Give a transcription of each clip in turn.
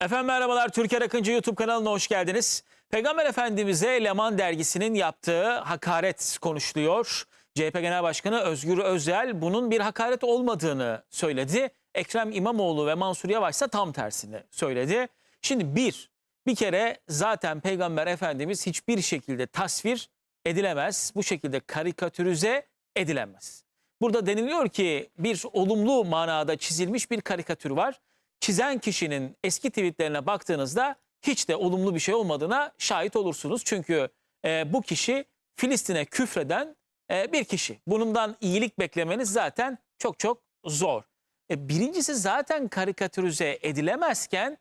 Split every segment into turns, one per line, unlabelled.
Efendim merhabalar Türker Akıncı YouTube kanalına hoş geldiniz. Peygamber Efendimiz'e Leman dergisinin yaptığı hakaret konuşuluyor. CHP Genel Başkanı Özgür Özel bunun bir hakaret olmadığını söyledi. Ekrem İmamoğlu ve Mansur Yavaş ise tam tersini söyledi. Şimdi bir, bir kere zaten Peygamber Efendimiz hiçbir şekilde tasvir edilemez. Bu şekilde karikatürize edilemez. Burada deniliyor ki bir olumlu manada çizilmiş bir karikatür var. Çizen kişinin eski tweetlerine baktığınızda hiç de olumlu bir şey olmadığına şahit olursunuz. Çünkü e, bu kişi Filistin'e küfreden e, bir kişi. Bundan iyilik beklemeniz zaten çok çok zor. E, birincisi zaten karikatürize edilemezken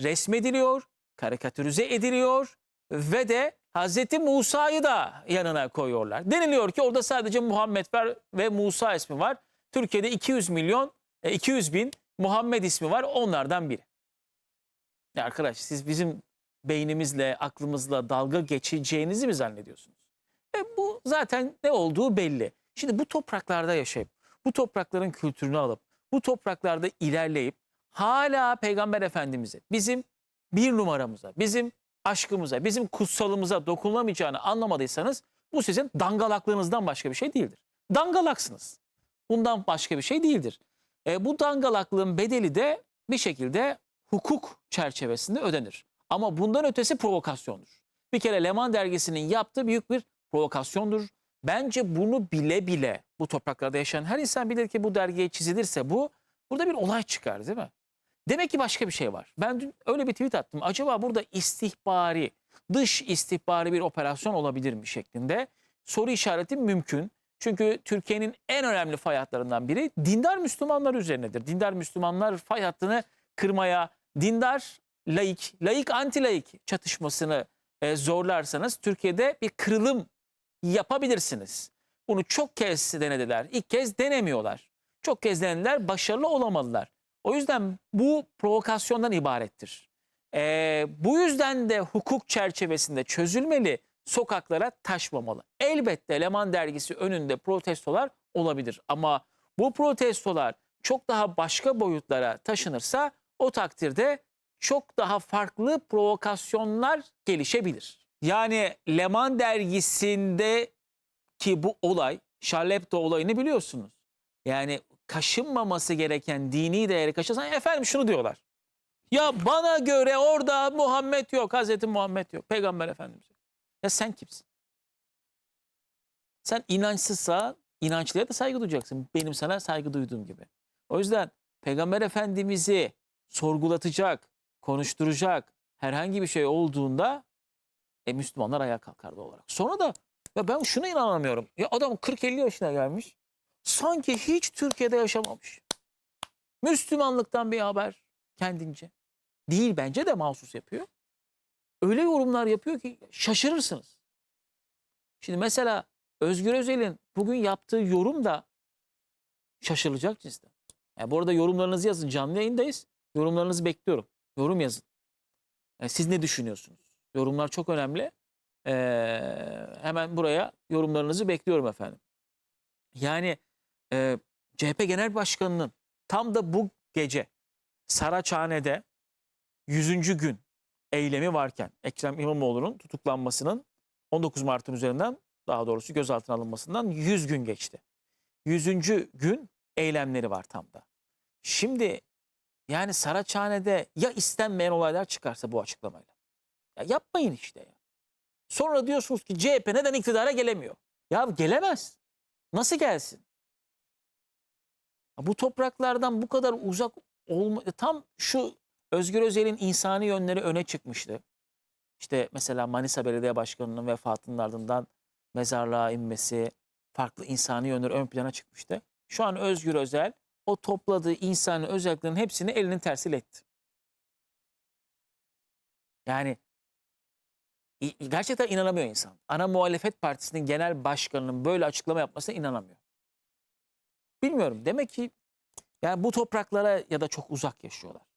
resmediliyor, karikatürize ediliyor ve de Hazreti Musa'yı da yanına koyuyorlar. Deniliyor ki orada sadece Muhammed var ve Musa ismi var. Türkiye'de 200 milyon, e, 200 bin Muhammed ismi var onlardan biri. Ya arkadaş siz bizim beynimizle, aklımızla dalga geçeceğinizi mi zannediyorsunuz? E bu zaten ne olduğu belli. Şimdi bu topraklarda yaşayıp, bu toprakların kültürünü alıp, bu topraklarda ilerleyip hala Peygamber Efendimiz'e, bizim bir numaramıza, bizim aşkımıza, bizim kutsalımıza dokunamayacağını anlamadıysanız bu sizin dangalaklığınızdan başka bir şey değildir. Dangalaksınız. Bundan başka bir şey değildir. E, bu dangalaklığın bedeli de bir şekilde hukuk çerçevesinde ödenir. Ama bundan ötesi provokasyondur. Bir kere Leman dergisinin yaptığı büyük bir provokasyondur. Bence bunu bile bile bu topraklarda yaşayan her insan bilir ki bu dergiye çizilirse bu burada bir olay çıkar değil mi? Demek ki başka bir şey var. Ben dün öyle bir tweet attım. Acaba burada istihbari, dış istihbari bir operasyon olabilir mi şeklinde soru işareti mümkün. Çünkü Türkiye'nin en önemli fay hatlarından biri dindar Müslümanlar üzerinedir. Dindar Müslümanlar fay hattını kırmaya, dindar laik, laik anti laik çatışmasını e, zorlarsanız Türkiye'de bir kırılım yapabilirsiniz. Bunu çok kez denediler. İlk kez denemiyorlar. Çok kez denediler, başarılı olamadılar. O yüzden bu provokasyondan ibarettir. E, bu yüzden de hukuk çerçevesinde çözülmeli, sokaklara taşmamalı. Elbette Leman dergisi önünde protestolar olabilir ama bu protestolar çok daha başka boyutlara taşınırsa o takdirde çok daha farklı provokasyonlar gelişebilir. Yani Leman dergisinde ki bu olay, Hebdo olayını biliyorsunuz. Yani kaşınmaması gereken dini değeri kaşırsan efendim şunu diyorlar. Ya bana göre orada Muhammed yok, Hazreti Muhammed yok, Peygamber Efendimiz. Ya sen kimsin? Sen inançsızsa inançlıya da saygı duyacaksın. Benim sana saygı duyduğum gibi. O yüzden Peygamber Efendimiz'i sorgulatacak, konuşturacak herhangi bir şey olduğunda e, Müslümanlar ayağa kalkar doğal olarak. Sonra da ya ben şuna inanamıyorum. Ya adam 40-50 yaşına gelmiş. Sanki hiç Türkiye'de yaşamamış. Müslümanlıktan bir haber kendince. Değil bence de mahsus yapıyor. Öyle yorumlar yapıyor ki şaşırırsınız. Şimdi mesela Özgür Özel'in bugün yaptığı yorum da şaşırılacak cinsten. Yani bu arada yorumlarınızı yazın. Canlı yayındayız. Yorumlarınızı bekliyorum. Yorum yazın. Yani siz ne düşünüyorsunuz? Yorumlar çok önemli. Ee, hemen buraya yorumlarınızı bekliyorum efendim. Yani e, CHP Genel Başkanı'nın tam da bu gece Saraçhane'de 100. gün eylemi varken Ekrem İmamoğlu'nun tutuklanmasının 19 Mart'ın üzerinden daha doğrusu gözaltına alınmasından 100 gün geçti. 100. gün eylemleri var tam da. Şimdi yani Saraçhane'de ya istenmeyen olaylar çıkarsa bu açıklamayla. Ya yapmayın işte ya. Sonra diyorsunuz ki CHP neden iktidara gelemiyor? Ya gelemez. Nasıl gelsin? Bu topraklardan bu kadar uzak olma tam şu Özgür Özel'in insani yönleri öne çıkmıştı. İşte mesela Manisa Belediye Başkanı'nın vefatının ardından mezarlığa inmesi, farklı insani yönleri ön plana çıkmıştı. Şu an Özgür Özel o topladığı insani özelliklerin hepsini elinin tersiyle etti. Yani gerçekten inanamıyor insan. Ana muhalefet partisinin genel başkanının böyle açıklama yapmasına inanamıyor. Bilmiyorum. Demek ki yani bu topraklara ya da çok uzak yaşıyorlar.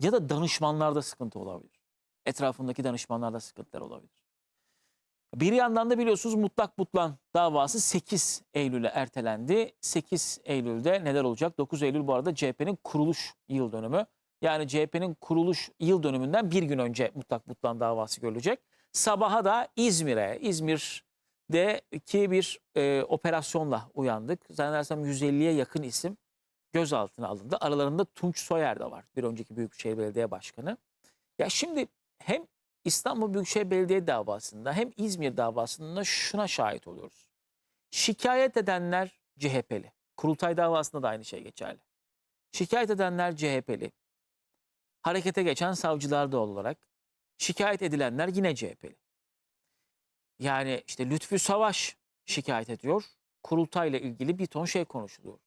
Ya da danışmanlarda sıkıntı olabilir. Etrafındaki danışmanlarda sıkıntılar olabilir. Bir yandan da biliyorsunuz mutlak butlan davası 8 Eylül'e ertelendi. 8 Eylül'de neler olacak? 9 Eylül bu arada CHP'nin kuruluş yıl dönümü. Yani CHP'nin kuruluş yıl dönümünden bir gün önce mutlak mutlan davası görülecek. Sabaha da İzmir'e, İzmir'deki bir e, operasyonla uyandık. Zannedersem 150'ye yakın isim gözaltına alındı. Aralarında Tunç Soyer de var. Bir önceki Büyükşehir Belediye Başkanı. Ya şimdi hem İstanbul Büyükşehir Belediye davasında hem İzmir davasında şuna şahit oluyoruz. Şikayet edenler CHP'li. Kurultay davasında da aynı şey geçerli. Şikayet edenler CHP'li. Harekete geçen savcılar da olarak şikayet edilenler yine CHP'li. Yani işte Lütfü Savaş şikayet ediyor. Kurultayla ilgili bir ton şey konuşuluyor.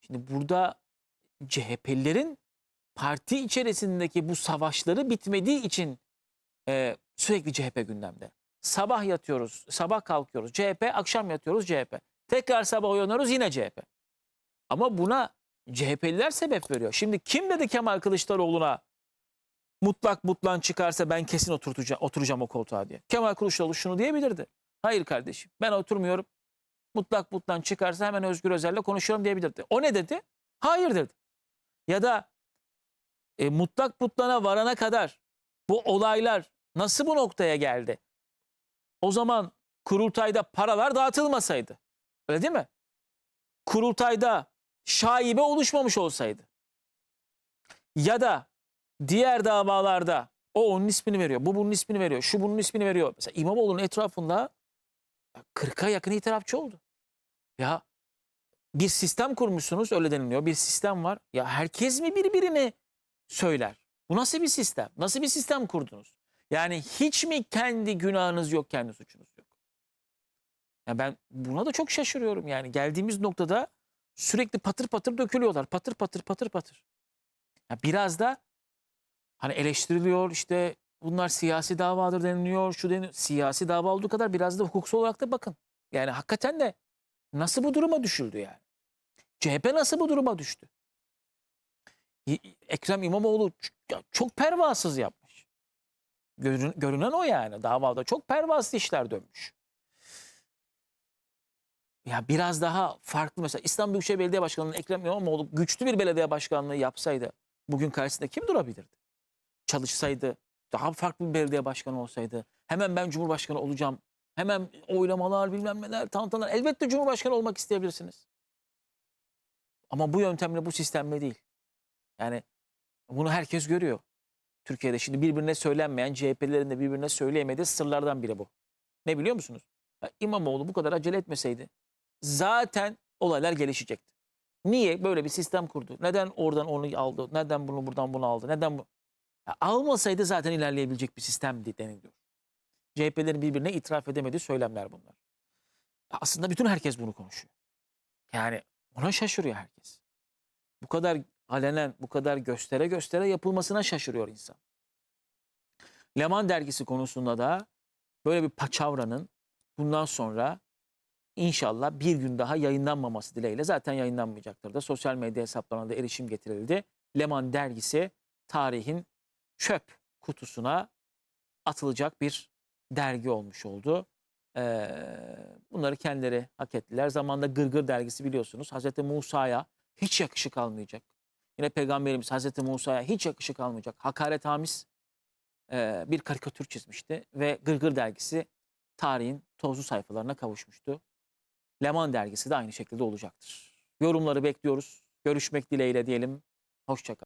Şimdi burada CHP'lilerin parti içerisindeki bu savaşları bitmediği için e, sürekli CHP gündemde. Sabah yatıyoruz, sabah kalkıyoruz CHP, akşam yatıyoruz CHP. Tekrar sabah uyanıyoruz yine CHP. Ama buna CHP'liler sebep veriyor. Şimdi kim dedi Kemal Kılıçdaroğlu'na mutlak mutlan çıkarsa ben kesin oturtacağım, oturacağım o koltuğa diye. Kemal Kılıçdaroğlu şunu diyebilirdi. Hayır kardeşim ben oturmuyorum. Mutlak mutlan çıkarsa hemen Özgür Özel'le konuşuyorum diyebilirdi. O ne dedi? Hayır dedi. Ya da e, mutlak mutlana varana kadar bu olaylar nasıl bu noktaya geldi? O zaman kurultayda paralar dağıtılmasaydı. Öyle değil mi? Kurultayda şaibe oluşmamış olsaydı. Ya da diğer davalarda o onun ismini veriyor, bu bunun ismini veriyor, şu bunun ismini veriyor. Mesela İmamoğlu'nun etrafında 40'a yakın itirafçı oldu. Ya bir sistem kurmuşsunuz öyle deniliyor. Bir sistem var. Ya herkes mi birbirini söyler? Bu nasıl bir sistem? Nasıl bir sistem kurdunuz? Yani hiç mi kendi günahınız yok, kendi suçunuz yok? Ya ben buna da çok şaşırıyorum yani. Geldiğimiz noktada sürekli patır patır dökülüyorlar. Patır patır patır patır. Ya biraz da hani eleştiriliyor işte bunlar siyasi davadır deniliyor. Şu deniliyor. Siyasi dava olduğu kadar biraz da hukuksal olarak da bakın. Yani hakikaten de nasıl bu duruma düşüldü yani? CHP nasıl bu duruma düştü? Ekrem İmamoğlu çok pervasız yapmış. Görün- görünen o yani. Davada çok pervasız işler dönmüş. Ya biraz daha farklı mesela İstanbul Büyükşehir Belediye Başkanı'nın Ekrem İmamoğlu güçlü bir belediye başkanlığı yapsaydı bugün karşısında kim durabilirdi? Çalışsaydı, daha farklı bir belediye başkanı olsaydı, hemen ben Cumhurbaşkanı olacağım, hemen oylamalar bilmem neler, tantanlar. Elbette Cumhurbaşkanı olmak isteyebilirsiniz. Ama bu yöntemle, bu sistemle değil. Yani bunu herkes görüyor. Türkiye'de şimdi birbirine söylenmeyen, CHP'lerin de birbirine söyleyemediği sırlardan biri bu. Ne biliyor musunuz? Ya İmamoğlu bu kadar acele etmeseydi zaten olaylar gelişecekti. Niye böyle bir sistem kurdu? Neden oradan onu aldı? Neden bunu buradan bunu aldı? Neden bu? Almasaydı zaten ilerleyebilecek bir sistemdi deniliyor. CHP'lerin birbirine itiraf edemediği söylemler bunlar. Ya aslında bütün herkes bunu konuşuyor. Yani ona şaşırıyor herkes. Bu kadar alenen, bu kadar göstere göstere yapılmasına şaşırıyor insan. Leman dergisi konusunda da böyle bir paçavranın bundan sonra inşallah bir gün daha yayınlanmaması dileğiyle zaten yayınlanmayacaktır da sosyal medya hesaplarına da erişim getirildi. Leman dergisi tarihin çöp kutusuna atılacak bir dergi olmuş oldu. Ee, bunları kendileri hak ettiler. Zamanında Gırgır dergisi biliyorsunuz Hazreti Musa'ya hiç yakışık almayacak. Yine Peygamberimiz Hazreti Musa'ya hiç yakışık almayacak. Hakaretamiz e, bir karikatür çizmişti ve Gırgır dergisi tarihin tozlu sayfalarına kavuşmuştu. Leman dergisi de aynı şekilde olacaktır. Yorumları bekliyoruz. Görüşmek dileğiyle diyelim. Hoşçakalın.